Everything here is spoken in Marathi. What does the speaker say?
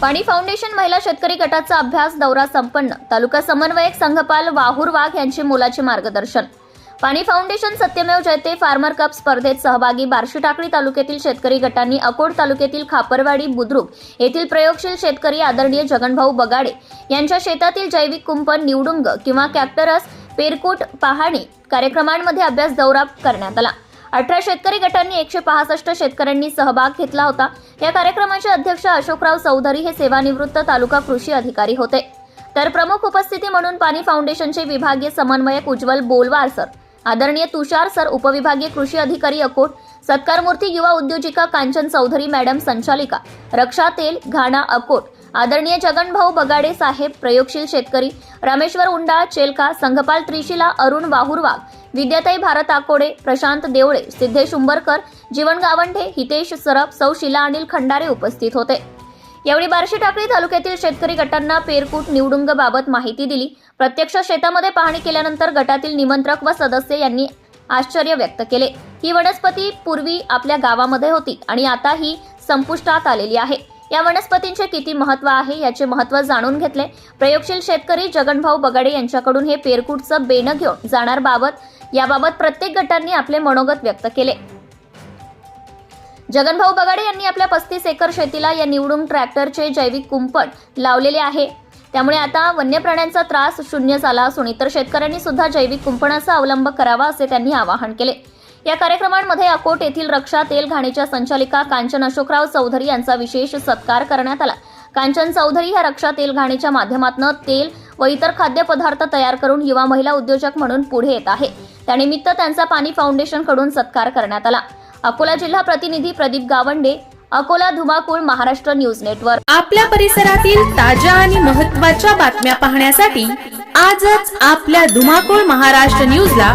पाणी फाउंडेशन महिला शेतकरी गटाचा अभ्यास दौरा संपन्न. तालुका समन्वयक संघपाल वाहूर वाघ यांचे मोलाचे मार्गदर्शन. Paani foundation Satyamev Jayate farmer cup स्पर्धेत सहभागी बार्शी टाकळी तालुक्यातील शेतकरी गटांनी अकोट तालुक्यातील खापरवाडी बुद्रुक येथील प्रयोगशील शेतकरी आदरणीय जगनभाऊ बगाडे यांच्या शेतातील जैविक कुंपण निवडुंग किंवा कॅप्टरस पेरकूट पाहणी कार्यक्रमांमध्ये अभ्यास दौरा करण्यात आला. अठरा शेतकरी गटांनी एकशे पासष्ट शेतकऱ्यांनी सहभाग घेतला होता. या कार्यक्रमाचे अध्यक्ष अशोकराव चौधरी हे सेवानिवृत्त तालुका कृषी अधिकारी होते. तर प्रमुख उपस्थिती म्हणून पाणी फाउंडेशनचे विभागीय समन्वयक उज्ज्वल बोलवार सर. आदरणीय तुषार सर उपविभागीय कृषी अधिकारी अकोट. सत्कारमूर्ती युवा उद्योजिका कांचन चौधरी मॅडम संचालिका. रक्षा तेल घाणा अकोट. आदरणीय जगनभाऊ बगाडे साहेब प्रयोगशील शेतकरी रामेश्वर उंडाळ चेलका संघपाल त्रिशिला अरुण वाहुरवाग विद्याताई भारत आकोडे प्रशांत देवळे सिद्धेश उंबरकर जीवन गावंढे हितेश सरप सौ शिला अनिल खंडारे उपस्थित होते. यावेळी बार्शी टाकळी तालुक्यातील शेतकरी गटांना पेरकूट निवडुंग बाबत माहिती दिली. प्रत्यक्ष शेतामध्ये पाहणी केल्यानंतर गटातील निमंत्रक व सदस्य यांनी आश्चर्य व्यक्त केले. ही वनस्पती पूर्वी आपल्या गावामध्ये होती आणि आता ही संपुष्टात आलेली आहे. या वनस्पतींचे किती महत्त्व आहे याचे महत्त्व जाणून घेतले. प्रयोगशील शेतकरी जगनभाऊ बगाडे यांच्याकडून हे पेरकूटचं बेणं घेऊन जाणार बाबत याबाबत प्रत्येक गटांनी आपले मनोगत व्यक्त केले. जगनभाऊ बगाडे यांनी आपल्या पस्तीस एकर शेतीला या निवडून ट्रॅक्टरचे जैविक कुंपण लावलेले आहे. त्यामुळे आता वन्य प्राण्यांचा त्रास शून्य झाला असून इतर शेतकऱ्यांनी सुद्धा जैविक कुंपणाचा अवलंब करावा असे त्यांनी आवाहन केले. या कार्यक्रमांमध्ये अकोट येथील रक्षा तेल घाणीच्या संचालिका कांचन अशोकराव चौधरी यांचा विशेष सत्कार करण्यात आला. कांचन चौधरी ह्या रक्षा तेल घाणीच्या माध्यमातून तेल व इतर खाद्यपदार्थ तयार करून युवा महिला उद्योजक म्हणून पुढे येत आहे. त्यानिमित्त त्यांचा पाणी फाउंडेशनकडून सत्कार करण्यात आला. अकोला जिल्हा प्रतिनिधी प्रदीप गावंडे अकोला धुमाकूळ महाराष्ट्र न्यूज नेटवर्क. आपल्या परिसरातील ताज्या आणि महत्त्वाच्या बातम्या पाहण्यासाठी आजच आपल्या धुमाकूळ महाराष्ट्र न्यूजला